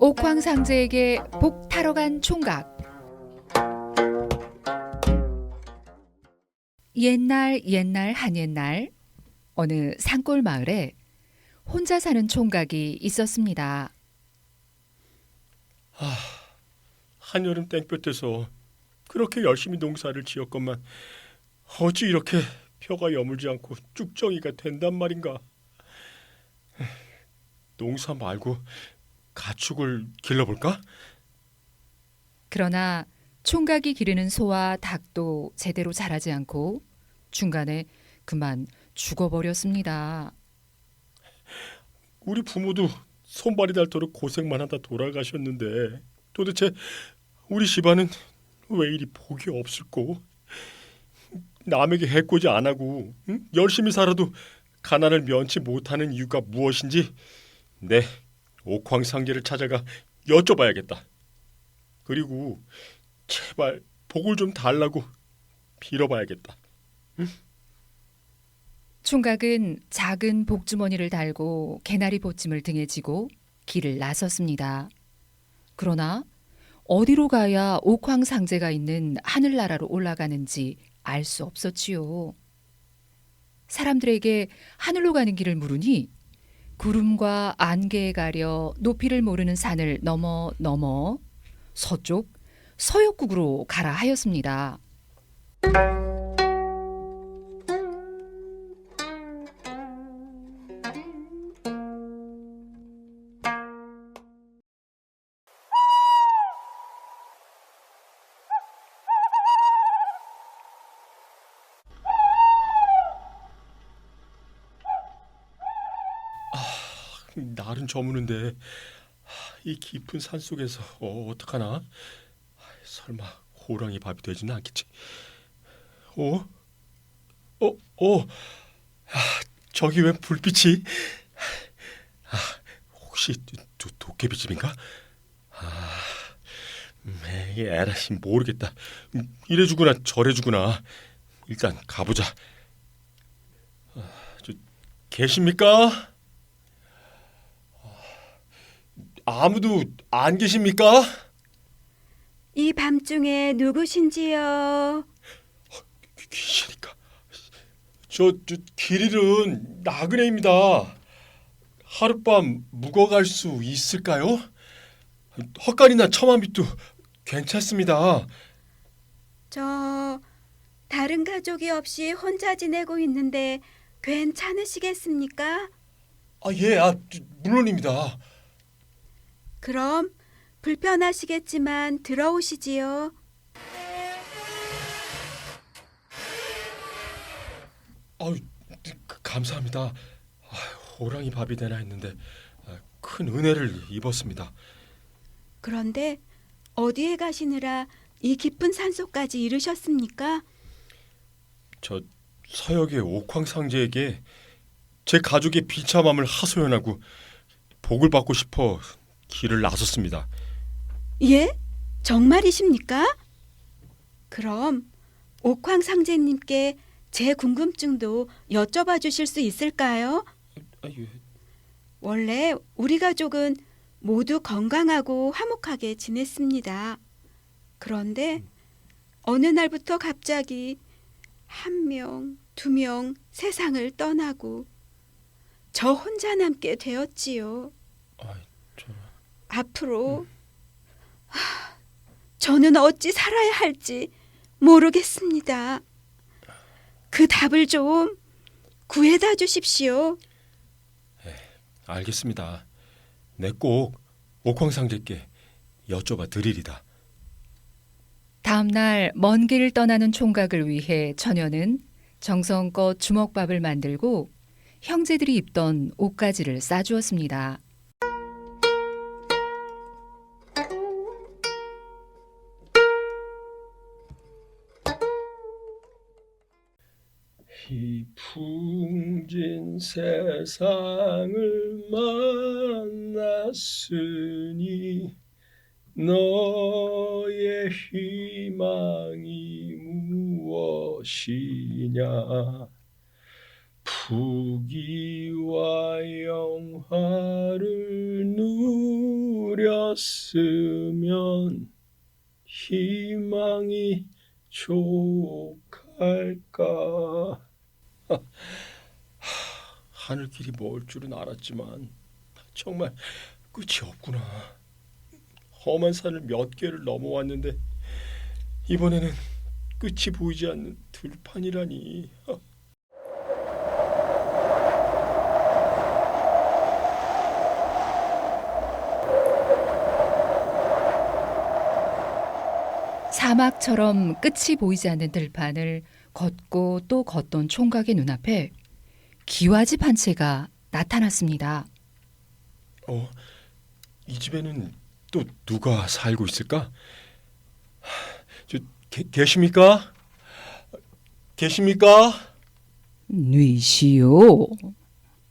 옥황상제에게 복 타러 간 총각. 옛날 옛날 한 옛날 어느 산골 마을에 혼자 사는 총각이 있었습니다. 한여름 땡볕에서 그렇게 열심히 농사를 지었건만 어찌 이렇게 벼가 여물지 않고 쭉정이가 된단 말인가? 농사 말고 가축을 길러볼까? 그러나 총각이 기르는 소와 닭도 제대로 자라지 않고 중간에 그만 죽어버렸습니다. 우리 부모도 손발이 닳도록 고생만 하다 돌아가셨는데 도대체 우리 집안은 왜 이리 복이 없을꼬? 남에게 해코지 안 하고 응? 열심히 살아도 가난을 면치 못하는 이유가 무엇인지 내 옥황상제를 찾아가 여쭤봐야겠다. 그리고 제발 복을 좀 달라고 빌어봐야겠다. 총각은 작은 복주머니를 달고 개나리 보찜을 등에 지고 길을 나섰습니다. 그러나 어디로 가야 옥황상제가 있는 하늘나라로 올라가는지 알 수 없었지요. 사람들에게 하늘로 가는 길을 물으니 구름과 안개에 가려 높이를 모르는 산을 넘어 넘어 서쪽 서역국으로 가라 하였습니다. 날은 저무는데 이 깊은 산 속에서 어, 어떡하나? 설마 호랑이 밥이 되지는 않겠지? 어? 어? 어? 아, 저기 왜 불빛이? 아, 혹시 도, 도깨비 집인가? 아, 음, 에라이 모르겠다. 음, 이래 주구나 저래 주구나. 일단 가보자. 아, 저, 계십니까? 아무도 안 계십니까? 이 밤중에 누구신지요? 귀- 귀신이니까. 저, 저 길일은 나그네입니다. 하룻밤 묵어갈 수 있을까요? 헛간이나 처마밑도 괜찮습니다. 저 다른 가족이 없이 혼자 지내고 있는데 괜찮으시겠습니까? 아 예, 아 저, 물론입니다. 그럼 불편하시겠지만 들어오시지요. 아유, 그, 감사합니다. 아, 호랑이 밥이 되나 했는데 아, 큰 은혜를 입었습니다. 그런데 어디에 가시느라 이 깊은 산속까지 이르셨습니까? 저 서역의 옥황상제에게 제 가족의 비참함을 하소연하고 복을 받고 싶어 길을 나섰습니다. 예? 정말이십니까? 그럼 옥황 상제님께 제 궁금증도 여쭤봐 주실 수 있을까요? 아, 예. 원래 우리 가족은 모두 건강하고 화목하게 지냈습니다. 그런데 어느 날부터 갑자기 한 명, 두 명 세상을 떠나고 저 혼자 남게 되었지요. 아, 저 앞으로 하, 저는 어찌 살아야 할지 모르겠습니다. 그 답을 좀 구해다 주십시오. 알겠습니다. 내꼭 옥황상제께 여쭤봐 드리리다. 다음 날 먼 길을 떠나는 총각을 위해 처녀는 정성껏 주먹밥을 만들고 형제들이 입던 옷가지를 싸주었습니다. 이 풍진 세상을 만났으니 너의 희망이 무엇이냐? 부귀와 영화를 누렸으면 희망이 족할까 하, 하늘길이 멀 줄은 알았지만 정말 끝이 없구나. 험한 산을 몇 개를 넘어왔는데 이번에는 끝이 보이지 않는 들판이라니. 사막처럼 끝이 보이지 않는 들판을 걷고 또 걷던 총각의 눈앞에 기와집 한 채가 나타났습니다. 어, 이 집에는 또 누가 살고 있을까? 하, 저 게, 계십니까? 계십니까? 뉘시오.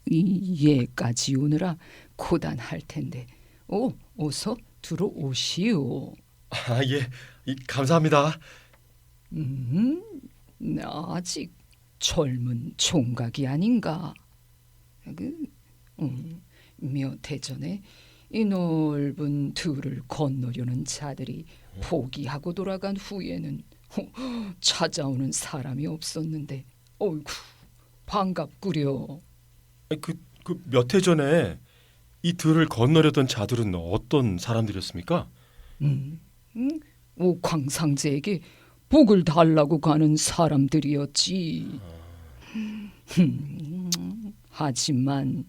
이 예까지 오느라 고단할 텐데. 오, 어서 들어오시오. 아, 예, 이, 감사합니다. 음, 아직 젊은 총각이 아닌가. 그, 음, 몇 해 전에 이 넓은 들을 건너려는 자들이 포기하고 돌아간 후에는 어, 찾아오는 사람이 없었는데, 어이구 반갑구려. 그, 그몇 해 전에 이 들을 건너려던 자들은 어떤 사람들이었습니까? 음, 음, 옥황상제에게 복을 달라고 가는 사람들이었지. 음, 하지만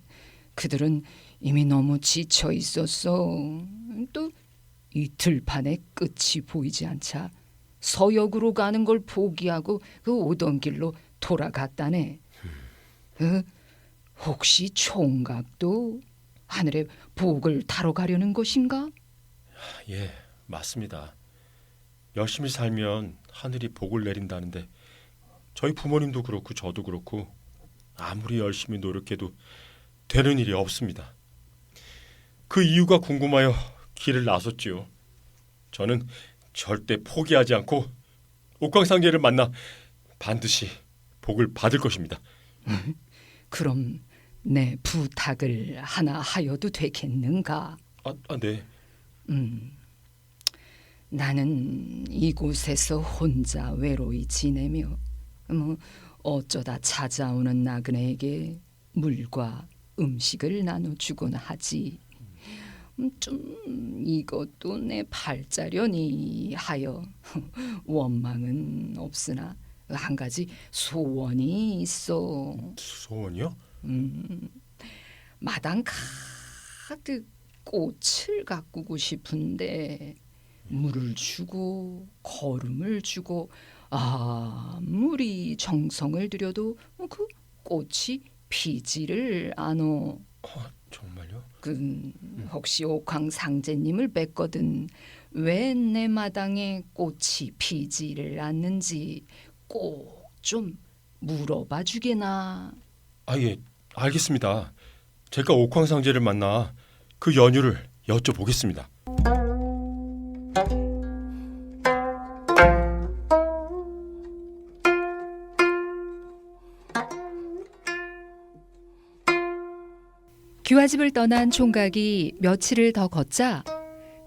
그들은 이미 너무 지쳐 있었어. 또이 들판에 끝이 보이지 않자 서역으로 가는 걸 포기하고 그 오던 길로 돌아갔다네. 그 혹시 총각도 하늘에 복을 타러 가려는 것인가? 예, 맞습니다. 열심히 살면 하늘이 복을 내린다는데 저희 부모님도 그렇고 저도 그렇고 아무리 열심히 노력해도 되는 일이 없습니다. 그 이유가 궁금하여 길을 나섰지요. 저는 절대 포기하지 않고 옥황상제를 만나 반드시 복을 받을 것입니다. 그럼 내 부탁을 하나 하여도 되겠는가? 아, 아 네. 음, 나는 이곳에서 혼자 외로이 지내며 뭐 어쩌다 찾아오는 나그네에게 물과 음식을 나눠주곤 하지. 음, 좀 이것도 내 팔자려니 하여 원망은 없으나 한 가지 소원이 있어. 소원이요? 음, 마당 가득 꽃을 가꾸고 싶은데 물을 주고 거름을 주고 아무리 정성을 들여도 그 꽃이 피지를 않어. 아, 정말요? 그 혹시 옥황 상제님을 뵙거든 왜 내 마당에 꽃이 피지를 않는지 꼭 좀 물어봐 주게나. 아 예, 알겠습니다. 제가 옥황 상제를 만나 그 연유를 여쭤보겠습니다. 귀화집을 떠난 총각이 며칠을 더 걷자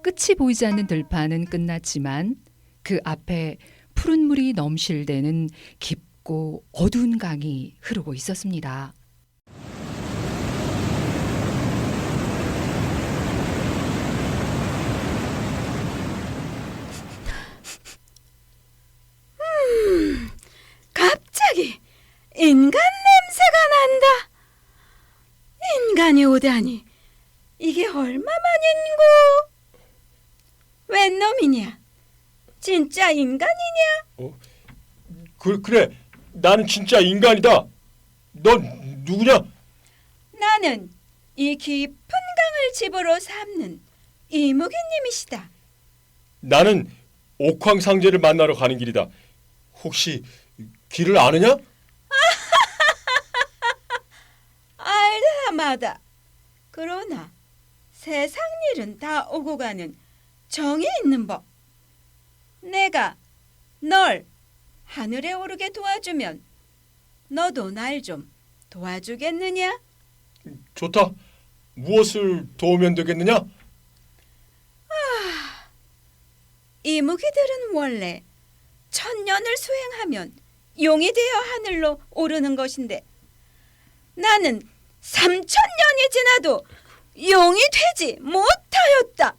끝이 보이지 않는 들판은 끝났지만 그 앞에 푸른 물이 넘실대는 깊고 어두운 강이 흐르고 있었습니다. 갑자기 인간 냄새가 난다. 인간이 오다니 이게 얼마만인고? 웬 놈이냐? 진짜 인간이냐? 그, 그래, 나는 진짜 인간이다. 넌 누구냐? 나는 이 깊은 강을 집으로 삼는 이무기님이시다. 나는 옥황상제를 만나러 가는 길이다. 혹시 길을 아느냐? 알다 마다. 그러나 세상 일은 다 오고 가는 정이 있는 법. 내가 널 하늘에 오르게 도와주면 너도 날 좀 도와주겠느냐? 좋다. 무엇을 도우면 되겠느냐? 이무기들은 원래 천년을 수행하면 용이 되어 하늘로 오르는 것인데 나는 삼천 년이 지나도 용이 되지 못하였다.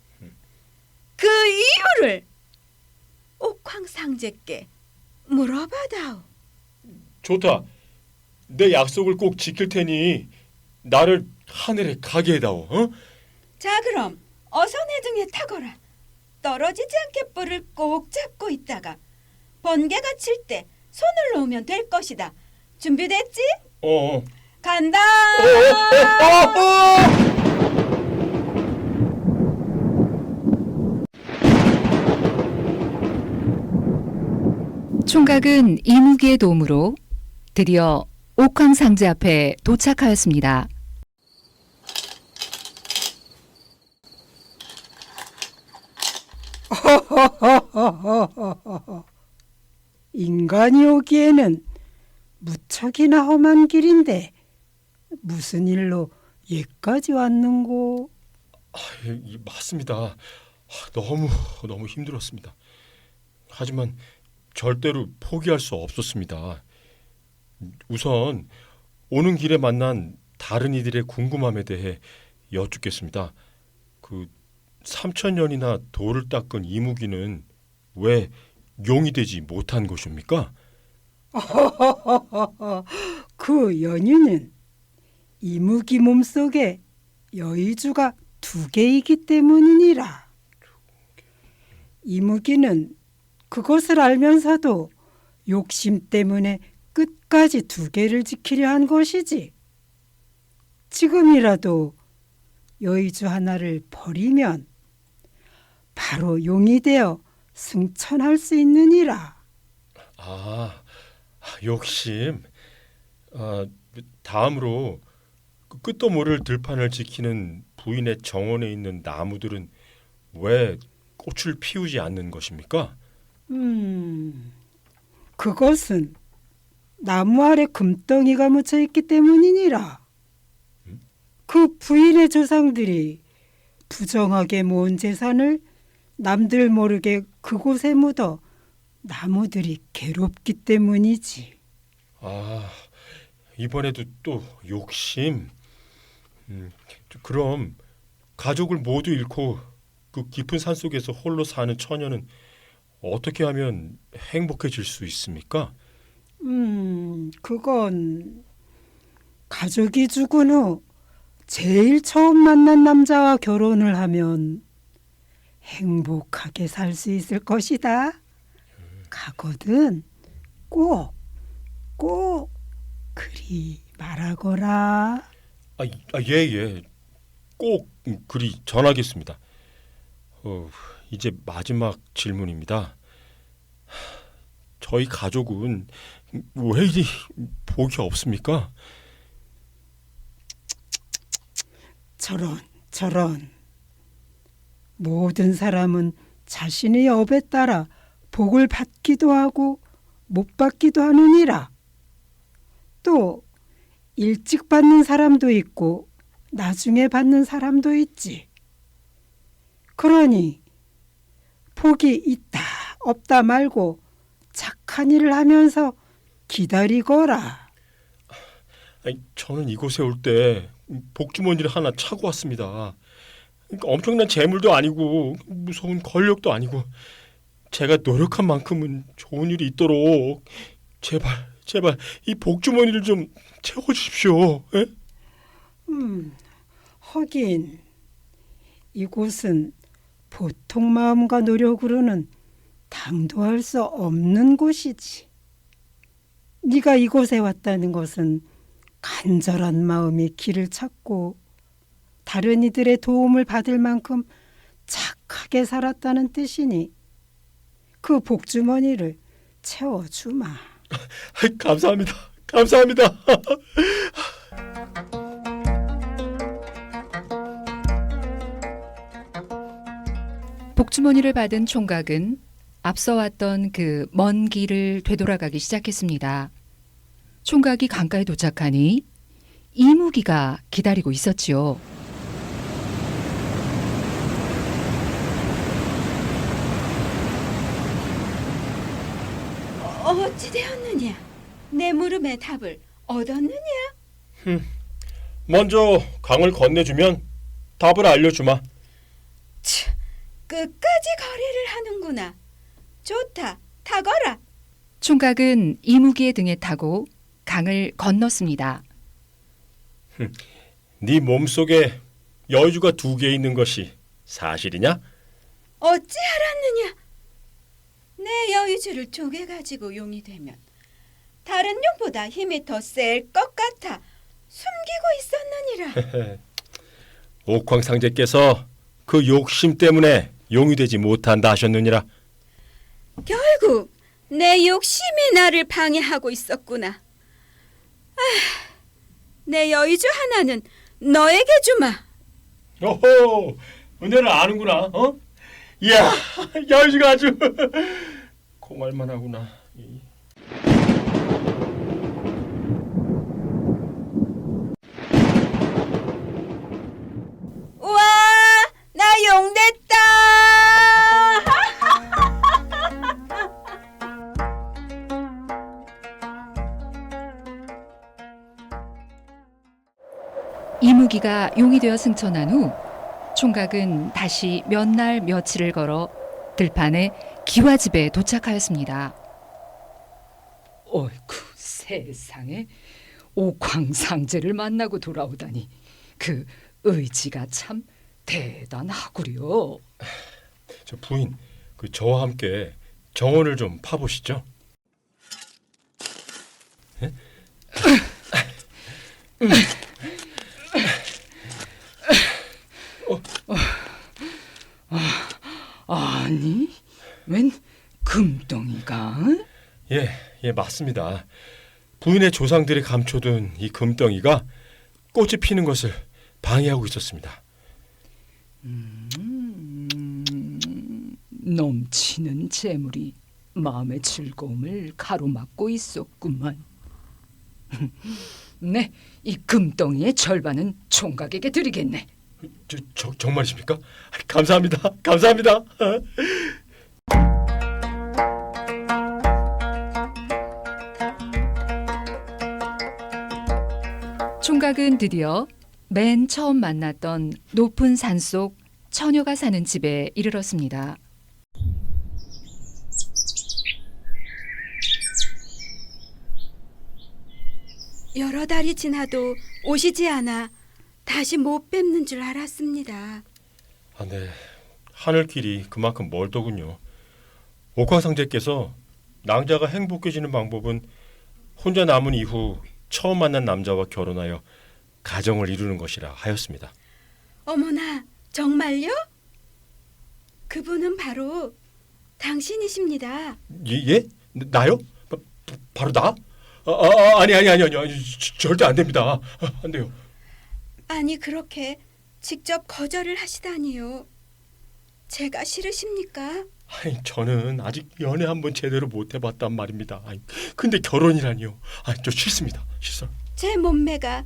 그 이유를 옥황상제께 물어봐다오. 좋다. 내 약속을 꼭 지킬 테니 나를 하늘에 가게 해다오. 어? 자 그럼 어서 내 등에 타거라. 떨어지지 않게 뿔을 꼭 잡고 있다가 번개가 칠 때 손을 놓으면 될 것이다. 준비됐지? 어. 어. 간다. 어, 어. 총각은 이무기의 도움으로 드디어 옥황 상제 앞에 도착하였습니다. 인간이 오기에는 무척이나 험한 길인데 무슨 일로 예까지 왔는고? 예, 이- 맞습니다. 아, 너무 너무 힘들었습니다. 하지만 절대로 포기할 수 없었습니다. 우선 오는 길에 만난 다른 이들의 궁금함에 대해 여쭙겠습니다. 그 3천 년이나 돌을 닦은 이무기는 왜 용이 되지 못한 것입니까? 그 연유는 이무기 몸속에 여의주가 두 개이기 때문이니라. 이무기는 그것을 알면서도 욕심 때문에 끝까지 두 개를 지키려 한 것이지. 지금이라도 여의주 하나를 버리면 바로 용이 되어 승천할 수 있느니라. 아, 욕심. 아, 다음으로 그 끝도 모를 들판을 지키는 부인의 정원에 있는 나무들은 왜 꽃을 피우지 않는 것입니까? 음, 그것은 나무 아래 금덩이가 묻혀 있기 때문이니라. 그 부인의 조상들이 부정하게 모은 재산을 남들 모르게 그곳에 묻어 나무들이 괴롭기 때문이지. 아, 이번에도 또 욕심. 음, 그럼 가족을 모두 잃고 그 깊은 산 속에서 홀로 사는 처녀는 어떻게 하면 행복해질 수 있습니까? 음, 그건 가족이 죽은 후 제일 처음 만난 남자와 결혼을 하면 행복하게 살 수 있을 것이다. 가거든 꼭, 꼭 그리 말하거라. 아, 이- 아, 예, 예. 꼭 음, 그리 전하겠습니다. 어, 이제 마지막 질문입니다. 하, 저희 가족은 왜 이리 복이 없습니까? 저런, 저런. 모든 사람은 자신의 업에 따라 복을 받기도 하고 못 받기도 하느니라. 또 일찍 받는 사람도 있고 나중에 받는 사람도 있지. 그러니 복이 있다 없다 말고 착한 일을 하면서 기다리거라. 아니, 저는 이곳에 올 때 복주머니를 하나 차고 왔습니다. 그러니까 엄청난 재물도 아니고 무서운 권력도 아니고 제가 노력한 만큼은 좋은 일이 있도록 제발 제발 이 복주머니를 좀 채워 주십시오. 예? 음, 하긴 이곳은 보통 마음과 노력으로는 당도할 수 없는 곳이지. 네가 이곳에 왔다는 것은 간절한 마음이 길을 찾고 다른 이들의 도움을 받을 만큼 착하게 살았다는 뜻이니 그 복주머니를 채워주마. 감사합니다. 감사합니다. 복주머니를 받은 총각은 앞서 왔던 그 먼 길을 되돌아가기 시작했습니다. 총각이 강가에 도착하니 이무기가 기다리고 있었지요. 어, 어찌 되었느냐? 내 물음의 답을 얻었느냐? 먼저 강을 건네주면 답을 알려주마. 치, 끝까지 거래를 하는구나. 좋다, 타거라. 총각은 이무기의 등에 타고 강을 건넜습니다. 네 몸속에 여주가 두 개 있는 것이 사실이냐? 어찌 알았느냐? 내 여의주를 쪼개 가지고 용이 되면 다른 용보다 힘이 더 셀 것 같아 숨기고 있었느니라. 옥황상제께서 그 욕심 때문에 용이 되지 못한다 하셨느니라. 결국 내 욕심이 나를 방해하고 있었구나. 아, 내 여의주 하나는 너에게 주마. 오호, 은혜를 아는구나. 어? 이야, 여주가 아주 공할만하구나. 이무기가 용이 되어 승천한 후 총각은 다시 몇 날 며칠을 걸어 들판의 기와집에 도착하였습니다. 어이구 세상에 옥황상제를 만나고 돌아오다니 그 의지가 참 대단하구려. 저 부인, 그 저와 함께 정원을 좀 파보시죠. 아니 웬 금덩이가? 예, 예 맞습니다. 부인의 조상들이 감춰둔 이 금덩이가 꽃이 피는 것을 방해하고 있었습니다. 음, 넘치는 재물이 마음의 즐거움을 가로막고 있었구만. 네, 이 금덩이의 절반은 총각에게 드리겠네. 저, 저 정말이십니까? 감사합니다. 감사합니다. 총각은 드디어 맨 처음 만났던 높은 산 속 처녀가 사는 집에 이르렀습니다. 여러 달이 지나도 오시지 않아 다시 못 뵙는 줄 알았습니다. 아, 네. 하늘길이 그만큼 멀더군요. 옥황상제께서 낭자가 행복해지는 방법은 혼자 남은 이후 처음 만난 남자와 결혼하여 가정을 이루는 것이라 하였습니다. 어머나, 정말요? 그분은 바로 당신이십니다. 예? 예? 나요? 바, 바- 바로 나? 아, 아, 아니 아니 아니 아니, 아니 저- 절대 안 됩니다. 아, 안 돼요. 아니 그렇게 직접 거절을 하시다니요. 제가 싫으십니까? 아니 저는 아직 연애 한번 제대로 못 해봤단 말입니다. 아니, 근데 결혼이라니요? 아니 저 싫습니다. 싫어. 제 몸매가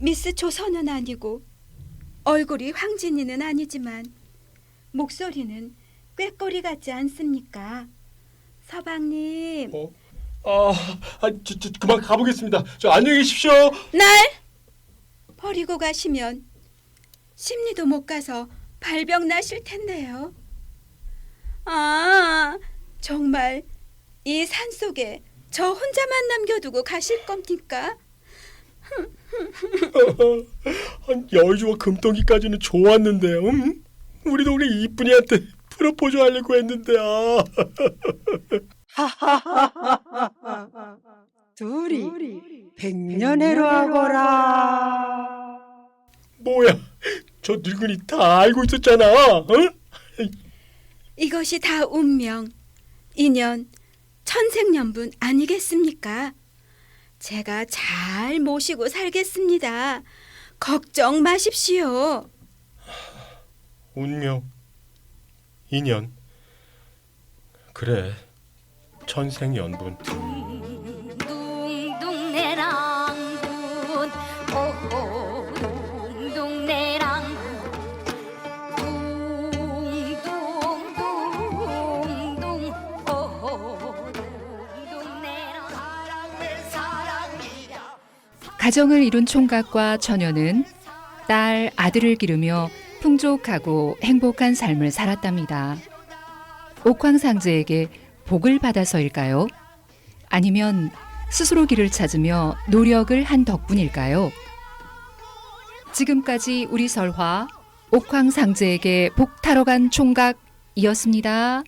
미스 조선은 아니고 얼굴이 황진이는 아니지만 목소리는 꾀꼬리 같지 않습니까? 서방님, 어? 아, 아 저, 저, 그만 가보겠습니다. 저 안녕히 계십시오. 날 버리고 가시면 심리도 못 가서 발병 나실 텐데요. 아, 정말 이 산 속에 저 혼자만 남겨두고 가실 겁니까? 한 여주와 금덩이까지는 좋았는데, 음? 우리 동네 이쁜이한테 프로포즈 하려고 했는데, 아. 둘이 백년해로 하거라. 뭐야? 저 늙은이 다 알고 있었잖아. 어? 이것이 다 운명, 인연, 천생연분 아니겠습니까? 제가 잘 모시고 살겠습니다. 걱정 마십시오. 운명, 인연. 그래, 천생연분. 가정을 이룬 총각과 처녀는 딸, 아들을 기르며 풍족하고 행복한 삶을 살았답니다. 옥황상제에게 복을 받아서일까요? 아니면 스스로 길을 찾으며 노력을 한 덕분일까요? 지금까지 우리 설화 옥황상제에게 복 타러 간 총각이었습니다.